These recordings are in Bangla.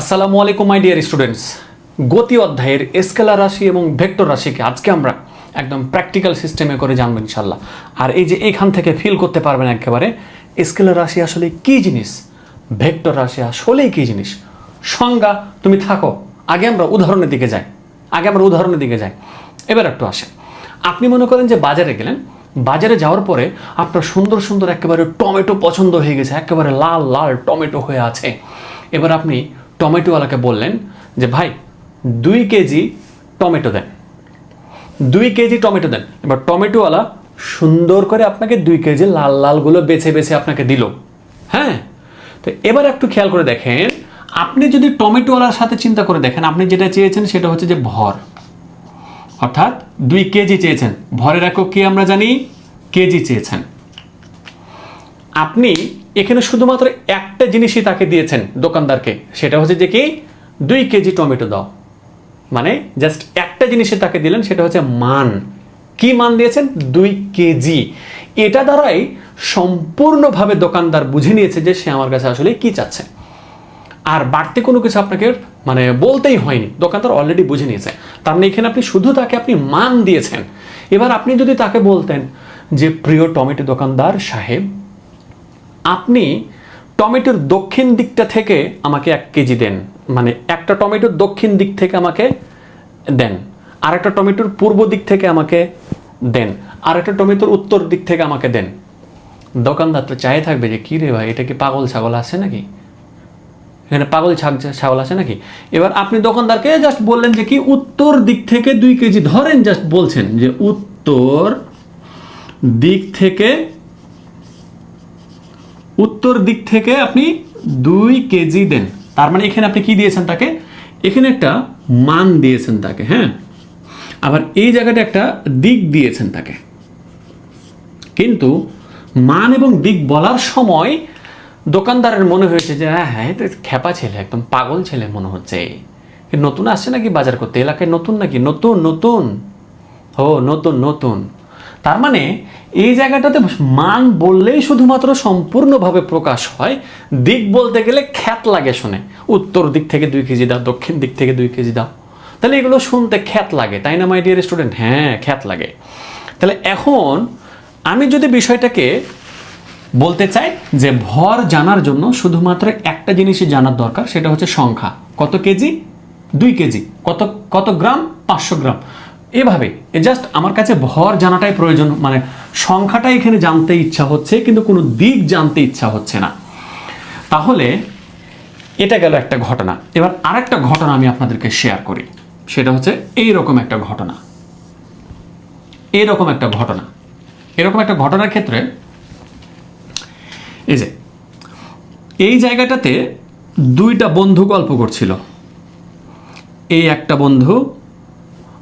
আসসালামু আলাইকুম মাই ডিয়ার স্টুডেন্টস গতি অধ্যায়ের স্কেলার রাশি এবং ভেক্টর রাশিকে আজকে আমরা একদম প্র্যাকটিক্যাল সিস্টেমে করে জানব ইনশাল্লাহ আর এই যে এখান থেকে ফিল করতে পারবেন একেবারে, স্কেলার রাশি আসলে কি জিনিস? ভেক্টর রাশি আসলেই কি জিনিস? সংজ্ঞা তুমি থাকো। আগে আমরা উদাহরণের দিকে যাই। আগে আমরা উদাহরণের দিকে যাই। এবার একটু আসে আপনি মনে করেন যে বাজারে গেলেন। বাজারে যাওয়ার পরে আপনার সুন্দর সুন্দর একেবারে টমেটো পছন্দ হয়ে গেছে। একেবারে লাল লাল টমেটো হয়ে আছে। এবার আপনি টমেটোওয়ালাকে বললেন যে, ভাই, দুই কেজি টমেটো দেন। দুই কেজি টমেটো দেন। এবার টমেটোওয়ালা সুন্দর করে আপনাকে দুই কেজি লাল লালগুলো বেছে বেছে আপনাকে দিল। হ্যাঁ? তো এবার একটু খেয়াল করে দেখেন, আপনি যদি টমেটোওয়ালার সাথে চিন্তা করে দেখেন, আপনি যেটা চেয়েছেন সেটা হচ্ছে যে, ভর। অর্থাৎ দুই কেজি চেয়েছেন। ভরের একক কি আমরা জানি, কেজি চেয়েছেন। আপনি এখানে শুধুমাত্র একটা জিনিসই তাকে দিয়েছেন দোকানদারকে, সেটা হচ্ছে যে কি? দুই কেজি টমেটো দাও। মানে জাস্ট একটা জিনিসে তাকে দিলেন, সেটা হচ্ছে মান। কি মান দিয়েছেন? দুই কেজি। এটা দ্বারাই সম্পূর্ণভাবে দোকানদার বুঝে নিয়েছে যে সে আমার কাছে আসলে কি চাচ্ছে। আর বাড়তি কোনো কিছু আপনাকে মানে বলতেই হয়নি, দোকানদার অলরেডি বুঝে নিয়েছে। তার মানে এখানে আপনি শুধু তাকে আপনি মান দিয়েছেন। এবার আপনি যদি তাকে বলতেন যে, প্রিয় টমেটো দোকানদার সাহেব আপনি টমেটোর দক্ষিণ দিকটা থেকে আমাকে এক কেজি দেন। মানে একটা টমেটোর দক্ষিণ দিক থেকে আমাকে দেন। আর একটা টমেটোর পূর্ব দিক থেকে আমাকে দেন। আর একটা টমেটোর উত্তর দিক থেকে আমাকে দেন। দোকানদার তো চাই থাকবে যে, কী রে ভাই, এটা কি পাগল ছাগল আছে নাকি? এখানে পাগল ছাগ ছাগল আছে নাকি? এবার আপনি দোকানদারকে জাস্ট বললেন যে, কি উত্তর দিক থেকে দুই কেজি? ধরেন জাস্ট বলছেন যে, উত্তর দিক থেকে উত্তর দিক থেকে আপনি দুই কেজি দেন। তার মানে এখানে আপনি কি দিয়েছেন তাকে? এখানে একটা মান দিয়েছেন তাকে হ্যাঁ? আবার এই জায়গাটা একটা দিক দিয়েছেন তাকে। কিন্তু মান এবং দিক বলার সময় দোকানদারের মনে হয়েছে যে হ্যাঁ হ্যাঁ খেপা ছেলে, একদম পাগল ছেলে মনে হচ্ছে। নতুন আসছে নাকি বাজার করতে? এলাকায় নতুন নাকি? নতুন নতুন। ও নতুন নতুন। তার মানে এই জায়গাটাতে মান বললেই শুধুমাত্র সম্পূর্ণভাবে প্রকাশ হয়। দিক বলতে গেলে খ্যাত লাগে শুনে। উত্তর দিক থেকে দুই কেজি দাও, দক্ষিণ দিক থেকে দুই কেজি দাও। তাহলে এগুলো শুনতে খ্যাত লাগে, তাই না মাই ডিয়ার স্টুডেন্ট হ্যাঁ খ্যাত লাগে। তাহলে এখন আমি যদি বিষয়টাকে বলতে চাই যে ভর জানার জন্য শুধুমাত্র একটা জিনিসই জানার দরকার, সেটা হচ্ছে সংখ্যা। কত কেজি? দুই কেজি। কত কত গ্রাম? পাঁচশো গ্রাম। এভাবে, এ জাস্ট আমার কাছে ভর জানাটাই প্রয়োজন মানে সংখ্যাটা এখানে জানতে ইচ্ছা হচ্ছে, কিন্তু কোনো দিক জানতে ইচ্ছা হচ্ছে না। তাহলে, এটা গেল একটা ঘটনা। এবার আরেকটা ঘটনা আমি আপনাদেরকে শেয়ার করি। সেটা হচ্ছে এইরকম একটা ঘটনা। এইরকম একটা ঘটনা। এরকম একটা ঘটনার ক্ষেত্রে, এই যে, এই জায়গাটাতে দুইটা বন্ধু গল্প করছিল। এই একটা বন্ধু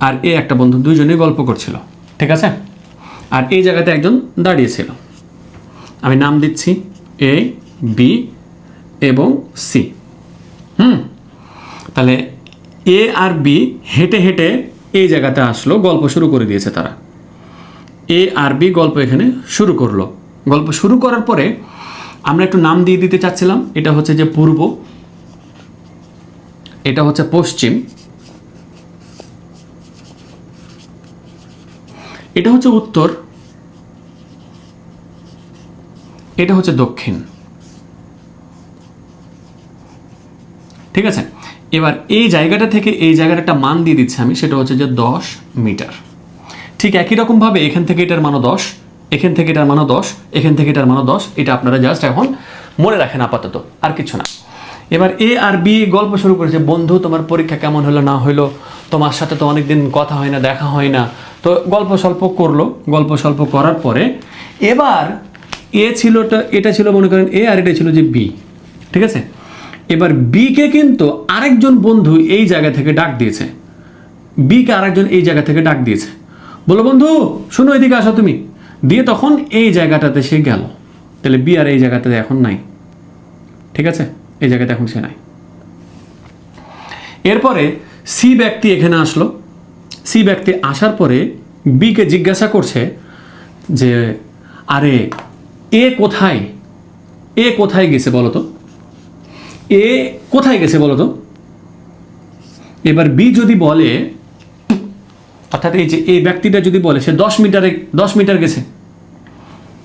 আর এই একটা বন্ধু দুইজনেই গল্প করছিল, ঠিক আছে? আর এই জায়গাতে একজন দাঁড়িয়েছিল। আমি নাম দিচ্ছি এ, বি এবং সি। হুম? তাহলে এ আর বি হেঁটে হেঁটে এই জায়গাতে আসলো, গল্প শুরু করে দিয়েছে তারা। এ আর বি গল্প এখানে শুরু করল। গল্প শুরু করার পরে আমরা একটু নাম দিয়ে দিতে চাচ্ছিলাম, এটা হচ্ছে যে পূর্ব, এটা হচ্ছে পশ্চিম এটা হচ্ছে উত্তর, এটা হচ্ছে দক্ষিণ। ঠিক আছে? এবার এই জায়গাটা থেকে এই জায়গার একটা মান দিয়ে দিচ্ছি আমি, সেটা হচ্ছে যে দশ মিটার। ঠিক একই রকমভাবে এখান থেকে এটার মানও দশ, এখান থেকে এটার মানও দশ, এখান থেকে এটার মানও দশ, এটা আপনারা জাস্ট এখন মনে রাখেন আপাতত, আর কিছু না। এবার এ আর বি গল্প শুরু করেছে, বন্ধু, তোমার পরীক্ষা কেমন হলো? না হলো। তোমার সাথে তো অনেকদিন কথা হয় না, দেখা হয় না। তো গল্প স্বল্প করল। গল্প স্বল্প করার পরে এবার এ ছিলটা এটা ছিল মনে করেন এ আর এটা ছিল যে বি, ঠিক আছে? এবার বিকে কিন্তু আরেকজন বন্ধু এই জায়গা থেকে ডাক দিয়েছে। বিকে আরেকজন এই জায়গা থেকে ডাক দিয়েছে। বলো বন্ধু, শোনো, এদিকে আসো তুমি। দিয়ে তখন এই জায়গাটাতে সে গেল। তাহলে বি আর এই জায়গাটাতে এখন নাই। ঠিক আছে? এই জায়গাতে এখন সে নাই। এরপরে সি ব্যক্তি এখানে আসলো। সি ব্যক্তি আসার পরে বিকে জিজ্ঞাসা করছে যে, আরে, এ কোথায়? এ কোথায় গেছে বলো তো? এ কোথায় গেছে বলো তো? এবার বি যদি বলে, অর্থাৎ এই যে এই ব্যক্তিটা যদি বলে, সে দশ মিটারে, দশ মিটার গেছে।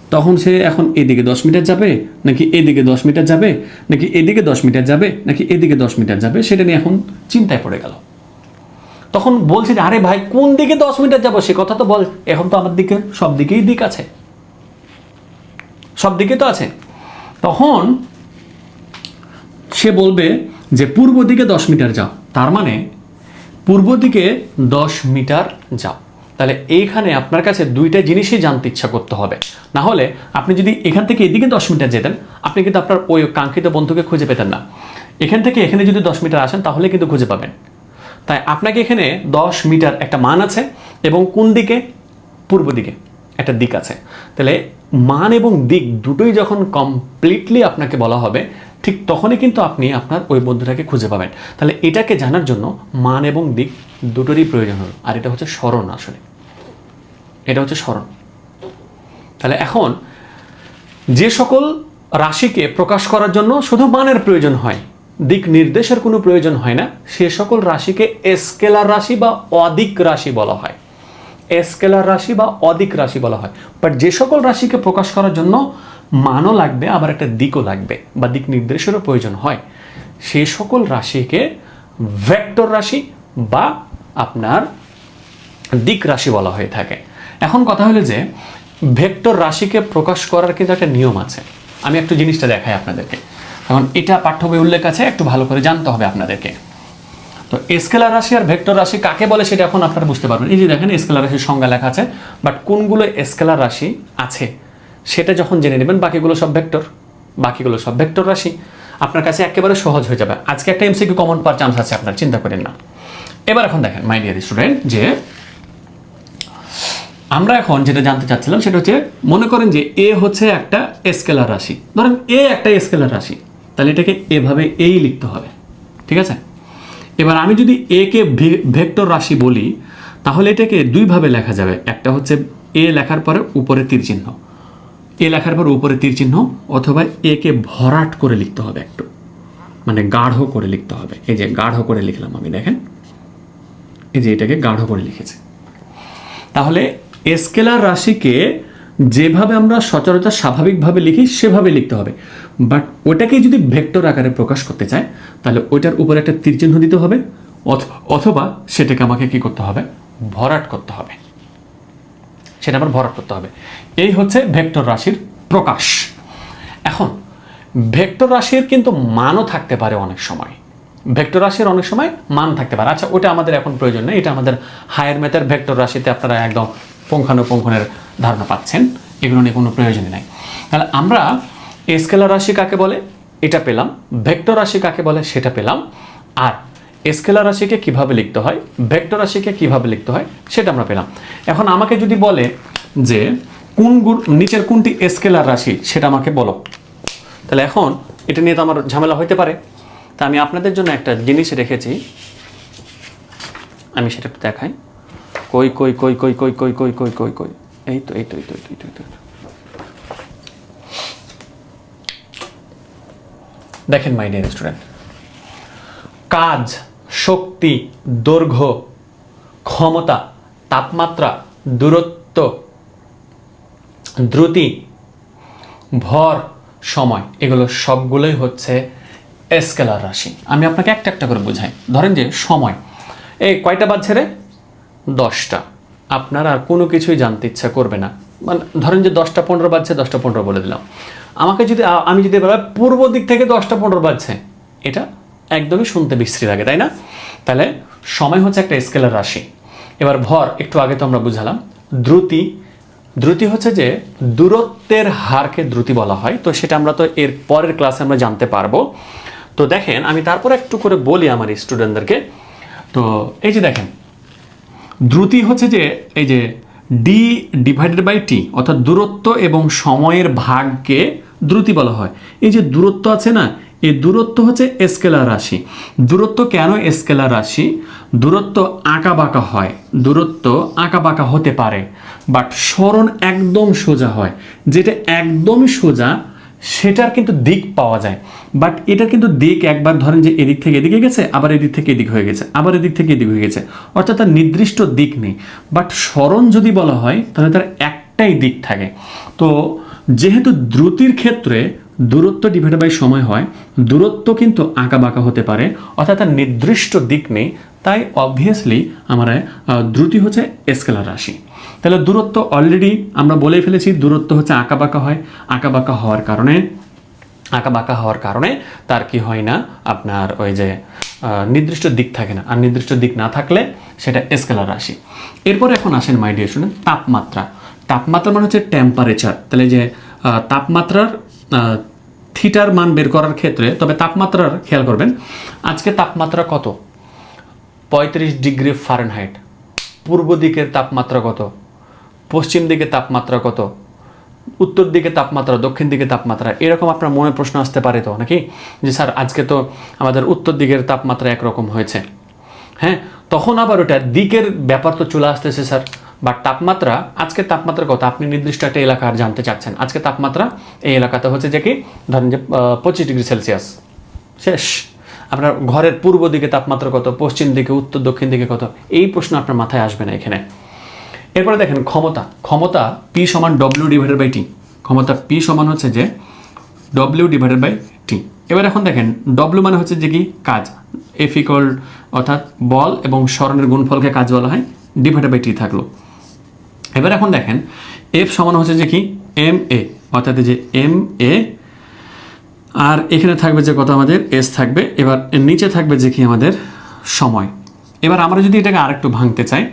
তখন সে এখন এদিকে দশ মিটার যাবে, নাকি এদিকে দশ মিটার যাবে, নাকি এদিকে দশ মিটার যাবে, নাকি এদিকে দশ মিটার যাবে, সেটা নিয়ে এখন চিন্তায় পড়ে গেল। তখন বলছে যে, আরে ভাই, কোন দিকে দশ মিটার যাব? সে কথা তো বল, এখন তো আমার দিকে সব দিকেই দিক আছে। সব দিকে তো আছে। তখন সে বলবে যে, পূর্ব দিকে দশ মিটার যাও। তার মানে পূর্ব দিকে দশ মিটার যাও। তাহলে এইখানে আপনার কাছে দুইটা জিনিসই জানতে ইচ্ছা করতে হবে। না হলে আপনি যদি এখান থেকে এদিকে দশ মিটার যেতেন, আপনি কিন্তু আপনার ওই কাঙ্ক্ষিত বন্ধুকে খুঁজে পেতেন না। এখান থেকে এখানে যদি দশ মিটার আসেন, তাহলে কিন্তু খুঁজে পাবেন। তাই আপনাকে এখানে দশ মিটার একটা মান আছে এবং কোন দিকে? পূর্ব দিকে একটা দিক আছে। তাহলে মান এবং দিক দুটোই যখন কমপ্লিটলি আপনাকে বলা হবে, ঠিক তখনই কিন্তু আপনি আপনার ওই বন্ধুটাকে খুঁজে পাবেন। তাহলে এটাকে জানার জন্য মান এবং দিক দুটোরই প্রয়োজন হলো। আর এটা হচ্ছে স্মরণ আসলে। এটা হচ্ছে স্মরণ। তাহলে এখন যে সকল রাশিকে প্রকাশ করার জন্য শুধু মানের প্রয়োজন হয়, দিক নির্দেশের কোনো প্রয়োজন হয় না, সে সকল রাশিকে এসকেলার রাশি বা অদিক রাশি বলা হয়। এসকেলার রাশি বা অদিক রাশি বলা হয়। বাট যে সকল রাশিকে প্রকাশ করার জন্য মানও লাগবে, আবার একটা দিকও লাগবে বা দিক নির্দেশেরও প্রয়োজন হয়। সে সকল রাশিকে ভেক্টর রাশি বা আপনার দিক রাশি বলা হয়ে থাকে। এখন কথা হলো যে, ভেক্টর রাশিকে প্রকাশ করার কিন্তু একটা নিয়ম আছে। আমি একটু জিনিসটা দেখাই আপনাদেরকে। এখন এটা পাঠ্য বই উল্লেখ আছে, একটু ভালো করে জানতে হবে আপনাদেরকে। তো স্কেলার রাশি আর ভেক্টর রাশি কাকে বলে সেটা এখন আপনারা বুঝতে পারবেন। এই যে দেখেন, স্কেলার রাশির সংজ্ঞা লেখা আছে বাট কোনগুলো স্কেলার রাশি আছে, সেটা যখন জেনে নেবেন, বাকিগুলো সব ভেক্টর। বাকিগুলো সব ভেক্টর রাশি। আপনার কাছে একেবারে সহজ হয়ে যাবে। আজকে একটা এমসিকিউ কমন পাওয়ার চান্স আছে আপনার, চিন্তা করেন না। এবার এখন দেখেন মাই ডিয়ার স্টুডেন্ট যে আমরা এখন যেটা জানতে চাচ্ছিলাম সেটা হচ্ছে মনে করেন যে এ হচ্ছে একটা স্কেলার রাশি। ধরেন এ একটা স্কেলার রাশি, তাহলে এটাকে এভাবে এই লিখতে হবে, ঠিক আছে? এবার আমি যদি এ কে ভেক্টর রাশি বলি, তাহলে এটাকে দুইভাবে লেখা যাবে। একটা হচ্ছে এ লেখার পরে উপরে তীর চিহ্ন, এ লেখার পরে উপরে তীর চিহ্ন, অথবা এ কে ভরাট করে লিখতে হবে একটু। মানে গাঢ় করে লিখতে হবে। এই যে গাঢ় করে লিখলাম আমি, দেখেন? এই যে এটাকে গাঢ় করে লিখেছে। তাহলে স্কেলার রাশিকে যেভাবে আমরা সচরাচর স্বাভাবিকভাবে লিখি, সেভাবে লিখতে হবে। বাট ওটাকে যদি ভেক্টর আকারে প্রকাশ করতে চায়, তাহলে ওইটার উপরে একটা তীরচিহ্ন দিতে হবে, অথ- অথবা সেটাকে আমাকে কি করতে হবে? ভরাট করতে হবে। সেটা আবার ভরাট করতে হবে। এই হচ্ছে ভেক্টর রাশির প্রকাশ। এখন, ভেক্টর রাশির কিন্তু মানও থাকতে পারে অনেক সময়। ভেক্টর রাশির অনেক সময় মান থাকতে পারে। আচ্ছা ওটা আমাদের এখন প্রয়োজন নেই, এটা আমাদের হায়ার ম্যাথের ভেক্টর রাশিতে আপনারা একদম পুঙ্খানুপুঙ্খনের ধারণা পাচ্ছেন, এগুলো নিয়ে কোনো প্রয়োজনই নাই। তাহলে আমরা স্কেলার রাশি কাকে বলে? এটা পেলাম। ভেক্টর রাশি কাকে বলে? সেটা পেলাম। আর স্কেলার রাশিকে কীভাবে লিখতে হয়? ভেক্টর রাশিকে কীভাবে লিখতে হয়? সেটা আমরা পেলাম। এখন আমাকে যদি বলে যে কোন নিচের কোনটি স্কেলার রাশি, সেটা আমাকে বলো। তাহলে এখন এটা নিয়ে তো আমার ঝামেলা হইতে পারে। তা আমি আপনাদের জন্য একটা জিনিস রেখেছি আমি সেটা একটু দেখাই কই কই কই কই কই কই কই কই কই কই এই তো এই তো এই তো এই তো, এই তো। দেখেন মাই ডিয়ার স্টুডেন্ট কাজ শক্তি দৈর্ঘ্য ক্ষমতা তাপমাত্রা দূরত্ব দ্রুতি ভর সময় এগুলো সবগুলোই হচ্ছে স্কেলার রাশি। আমি আপনাকে একটা একটা করে বোঝাই। ধরেন যে সময়। এই কয়টা বাজছে রে? দশটা। আপনার আর কোনো কিছুই জানতে ইচ্ছা করবে না। মানে ধরেন যে দশটা পনেরো বাজছে, দশটা পনেরো বলে দিলাম। আমাকে যদি আমি যদি বলা পূর্ব দিক থেকে দশটা পনেরো বাজছে, এটা একদমই শুনতে বিশ্রী লাগে, তাই না? তাহলে সময় হচ্ছে একটা স্কেলার রাশি। এবার ভর, একটু আগে তো আমরা বুঝালাম। দ্রুতি। দ্রুতি হচ্ছে যে দূরত্বের হারকে দ্রুতি বলা হয়। তো সেটা আমরা তো এর পরের ক্লাসে আমরা জানতে পারব। তো দেখেন, আমি তারপর একটু করে বলি আমার স্টুডেন্টদেরকে। তো এই যে দেখেন, দ্রুতি হচ্ছে যে এই যে ডি ডিভাইডেড বাই টি অর্থাৎ দূরত্ব এবং সময়ের ভাগকে দ্রুতি বলা হয়। এই যে দূরত্ব আছে না, এই দূরত্ব হচ্ছে স্কেলার রাশি। দূরত্ব কেন স্কেলার রাশি? দূরত্ব আঁকা বাঁকা হয়। দূরত্ব আঁকা বাঁকা হতে পারে বাট স্মরণ একদম সোজা হয়। যেটা একদমই সোজা সেটার কিন্তু দিক পাওয়া যায়। বাট এটা কিন্তু দিক একবার ধরেন যে এদিক থেকে এদিকে গেছে, আবার এদিক থেকে এদিক হয়ে গেছে, আবার এদিক থেকে এদিক হয়ে গেছে। অর্থাৎ তার নির্দিষ্ট দিক নেই। বাট স্মরণ যদি বলা হয়, তাহলে তার একটাই দিক থাকে। তো যেহেতু দ্রুতির ক্ষেত্রে দূরত্ব ডিভাইড বাই সময় হয়, দূরত্ব কিন্তু আঁকা বাঁকা হতে পারে, অর্থাৎ তার নির্দিষ্ট দিক নেই। তাই অবভিয়াসলি আমরা দ্রুতি হচ্ছে স্কেলার রাশি। তাহলে দূরত্ব অলরেডি আমরা বলেই ফেলেছি, দূরত্ব হচ্ছে আঁকা বাঁকা হয়। আঁকা বাঁকা হওয়ার কারণে আঁকা বাঁকা হওয়ার কারণে তার কি হয় না, আপনার ওই যে নির্দিষ্ট দিক থাকে না। আর নির্দিষ্ট দিক না থাকলে সেটা স্কেলার রাশি। এরপর এখন আসেন মাই স্টুডেন্ট তাপমাত্রা। তাপমাত্রা মানে হচ্ছে টেম্পারেচার তাহলে যে তাপমাত্রার থিটার মান বের করার ক্ষেত্রে, তবে তাপমাত্রার খেয়াল করবেন, আজকে তাপমাত্রা কত? পঁয়ত্রিশ ডিগ্রি ফারেনহাইট। পূর্ব দিকের তাপমাত্রা কত? পশ্চিম দিকে তাপমাত্রা কত? উত্তর দিকে তাপমাত্রা, দক্ষিণ দিকে তাপমাত্রা, এরকম আপনার মনে প্রশ্ন আসতে পারে তো, নাকি? যে স্যার, আজকে তো আমাদের উত্তর দিকের তাপমাত্রা একরকম হয়েছে। হ্যাঁ তখন আবার ওটা দিকের ব্যাপার তো চলে আসতেছে স্যার। বা তাপমাত্রা আজকে তাপমাত্রা কত? আপনি নির্দিষ্ট একটা এলাকার জানতে চাচ্ছেন। আজকে তাপমাত্রা এই এলাকাতে হচ্ছে যে কি? ধরেন যে পঁচিশ ডিগ্রি সেলসিয়াস। শেষ। আপনার ঘরের পূর্ব দিকে তাপমাত্রা কত? পশ্চিম দিকে, উত্তর দক্ষিণ দিকে কত? এই প্রশ্ন আপনার মাথায় আসবে না এখানে। এরপরে দেখেন ক্ষমতা। ক্ষমতা পি সমান ডব্লিউ ডিভাইডেড বাই টি ক্ষমতা পি সমান হচ্ছে যে ডব্লিউ ডিভাইডেড বাই টি এবার এখন দেখেন ডব্লিউ মানে হচ্ছে যে কি? কাজ। এফ ইকল অর্থাৎ বল এবং স্মরণের গুণফলকে কাজ বলা হয় ডিভাইডেড বাই টি থাকল। এবার এখন দেখেন এফ সমান হচ্ছে যে কি? এম এ অর্থাৎ যে এম এ আর এখানে থাকবে যে কত আমাদের? এস থাকবে। এবার নিচে থাকবে যে কি আমাদের? সময়। এবার আমরা যদি এটাকে আরেকটু ভাঙতে চাই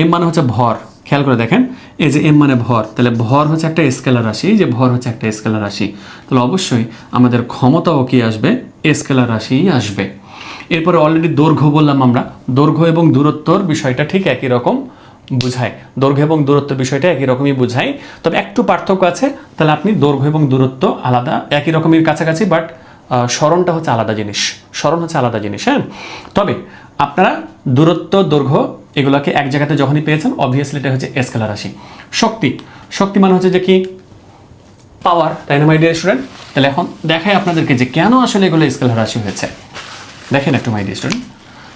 এম মানে হচ্ছে ভর। খেয়াল করে দেখেন, এই যে এম মানে ভর, তাহলে ভর হচ্ছে একটা স্কেলার রাশি যে ভর হচ্ছে একটা স্কেলার রাশি। তাহলে অবশ্যই আমাদের ক্ষমতাও কি আসবে? স্কেলার রাশিই আসবে। এরপরে অলরেডি দৈর্ঘ্য বললাম আমরা। দৈর্ঘ্য এবং দূরত্বর বিষয়টা ঠিক একই রকম বুঝায়। দৈর্ঘ্য এবং দূরত্ব বিষয়টা একই রকমই বুঝায়। তবে একটু পার্থক্য আছে, তাহলে আপনি দৈর্ঘ্য এবং দূরত্ব আলাদা, একই রকমের কাছাকাছি বাট স্মরণটা হচ্ছে আলাদা জিনিস। স্মরণ হচ্ছে আলাদা জিনিস হ্যাঁ? তবে আপনারা দূরত্ব, দৈর্ঘ্য এগুলোকে এক জায়গাতে যখনই পেয়েছেন অবভিয়াসলি এটা হচ্ছে স্কেলার রাশি। শক্তি। শক্তি মানে হচ্ছে যে কি? পাওয়ার তাই না মাই ডিয়ার স্টুডেন্ট তাহলে এখন দেখাই আপনাদেরকে যে কেন আসলে এগুলো স্কেলার রাশি হয়েছে। দেখেন একটু মাই ডিয়ার স্টুডেন্ট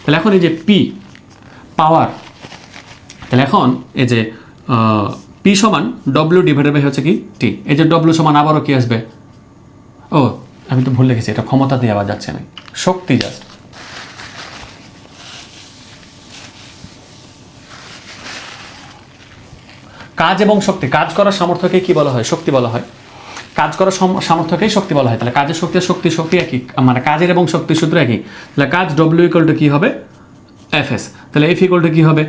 তাহলে এখন এই যে পি পাওয়ার তাহলে এখন এই যে পি সমান ডব্লিউ ডিভাইডেড বাই হচ্ছে কি? টি এই যে ডব্লিউ সমান আবারও কি আসবে? ও, আমি তো ভুল লিখেছি এটা ক্ষমতা দিয়ে আবার যাচ্ছে আমি শক্তি জাস্ট কাজ এবং শক্তি। কাজ করার সামর্থ্যকে কি বলা হয়? শক্তি বলা হয়। কাজ করার সম- সামর্থ্যকেই শক্তি বলা হয়। তাহলে কাজের শক্তি শক্তি শক্তি একই। মানে কাজের এবং শক্তির সূত্র একই। তাহলে কাজ ডব্লিউ ইকুয়াল টু কী হবে? এফ এস তাহলে এফ ইকুয়াল টু কী হবে?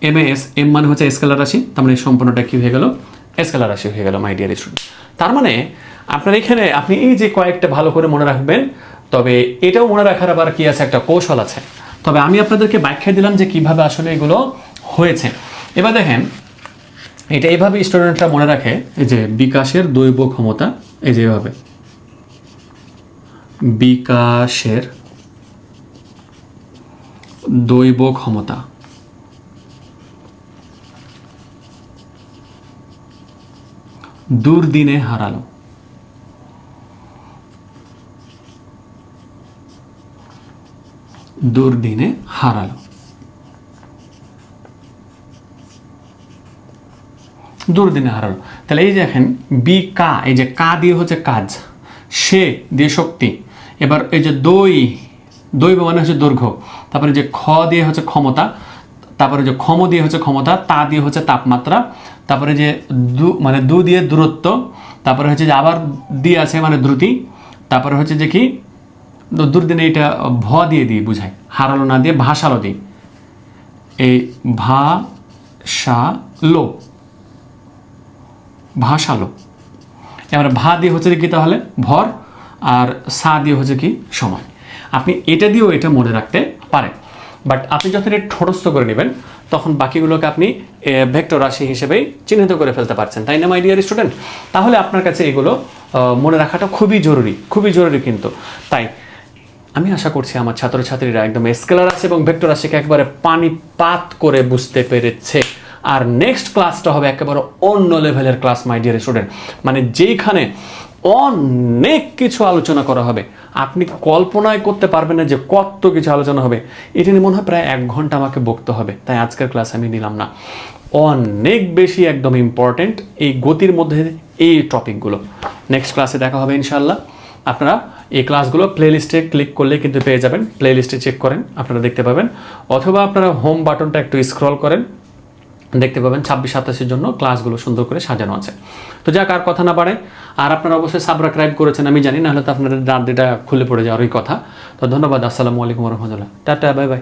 এম এস এম মানে হচ্ছে স্কেলার রাশি। তার মানে সম্পূর্ণটা কী হয়ে গেল? স্কেলার রাশি হয়ে গেল মাই ডিয়ার স্টুডেন্ট তার মানে আপনার এখানে আপনি এই যে কয়েকটা ভালো করে মনে রাখবেন, তবে এটাও মনে রাখার আবার কি আছে? একটা কৌশল আছে। তবে আমি আপনাদেরকে ব্যাখ্যা দিলাম যে কীভাবে আসলে এগুলো হয়েছে। এবার দেখেন এটা এইভাবে স্টুডেন্টরা মনে রাখে যে বিকাশের দৈব ক্ষমতা, এই যে এভাবে বিকাশের দৈব ক্ষমতা। দুর্দিনে হারালো। দুর্দিনে হারালো। দুর্দিনে হারালো। তাহলে এই যে দেখেন বি কা এই যে কা দিয়ে হচ্ছে কাজ, সে দিয়ে শক্তি। এবার এই যে দই দই মানে হচ্ছে দৈর্ঘ্য। তারপরে যে খ দিয়ে হচ্ছে ক্ষমতা, তারপরে যে ক্ষম দিয়ে হচ্ছে ক্ষমতা, তা দিয়ে হচ্ছে তাপমাত্রা, তারপরে যে দু মানে দু দিয়ে দূরত্ব, তারপরে হচ্ছে যে আবার দিয়ে আছে মানে দ্রুতি, তারপরে হচ্ছে যে কি, দুর্দিনে এটা ভ দিয়ে দিই বুঝাই হারালো না দিয়ে ভাসালো দিই। এই ভা সা লো ভাসালো এবার ভা দিয়ে হচ্ছে কি তাহলে? ভর আর সা দিয়ে হচ্ছে কি সময়। আপনি এটা দিয়েও এটা মনে রাখতে পারেন। বাট আপনি যখন এটা ঠোঁটস্থ করে নেবেন, তখন বাকিগুলোকে আপনি ভেক্টর রাশি হিসেবেই চিহ্নিত করে ফেলতে পারছেন। তাই না মাই ডিয়ার স্টুডেন্ট তাহলে আপনার কাছে এগুলো মনে রাখাটা খুবই জরুরি খুবই জরুরি কিন্তু। তাই আমি আশা করছি আমার ছাত্রছাত্রীরা একদম স্কেলার আছে এবং ভেক্টর রাশিকে একবারে পানিপাত করে বুঝতে পেরেছে। আর নেক্সট ক্লাসটা হবে একেবারে অন্য লেভেলের ক্লাস মাই ডিয়ার স্টুডেন্ট মানে যেইখানে অনেক কিছু আলোচনা করা হবে। আপনি কল্পনায় করতে পারবেন না যে কত কিছু আলোচনা হবে। এটা নিয়ে মনে হয় প্রায় এক ঘণ্টা আমাকে বকতে হবে। তাই আজকের ক্লাস আমি নিলাম না। অনেক বেশি একদম ইম্পর্টেন্ট এই গতির মধ্যে এই টপিকগুলো নেক্সট ক্লাসে দেখা হবে ইনশাল্লাহ আপনারা এই ক্লাসগুলো প্লেলিস্টে ক্লিক করলে কিন্তু পেয়ে যাবেন। প্লেলিস্টে চেক করেন, আপনারা দেখতে পাবেন। অথবা আপনারা হোম বাটনটা একটু স্ক্রল করেন। দেখতে পাবেন ছাব্বিশ সাতাশের জন্য ক্লাসগুলো সুন্দর করে সাজানো আছে। তো যাক, আর কথা না পারে আর আপনারা অবশ্যই সাবস্ক্রাইব করেছেন, আমি জানি না হলে তো আপনাদের দাঁত খুলে পড়ে যাওয়ারই কথা। তো ধন্যবাদ, আসসালামু আলাইকুম রহমতুল্লাহ। Tata, bye bye.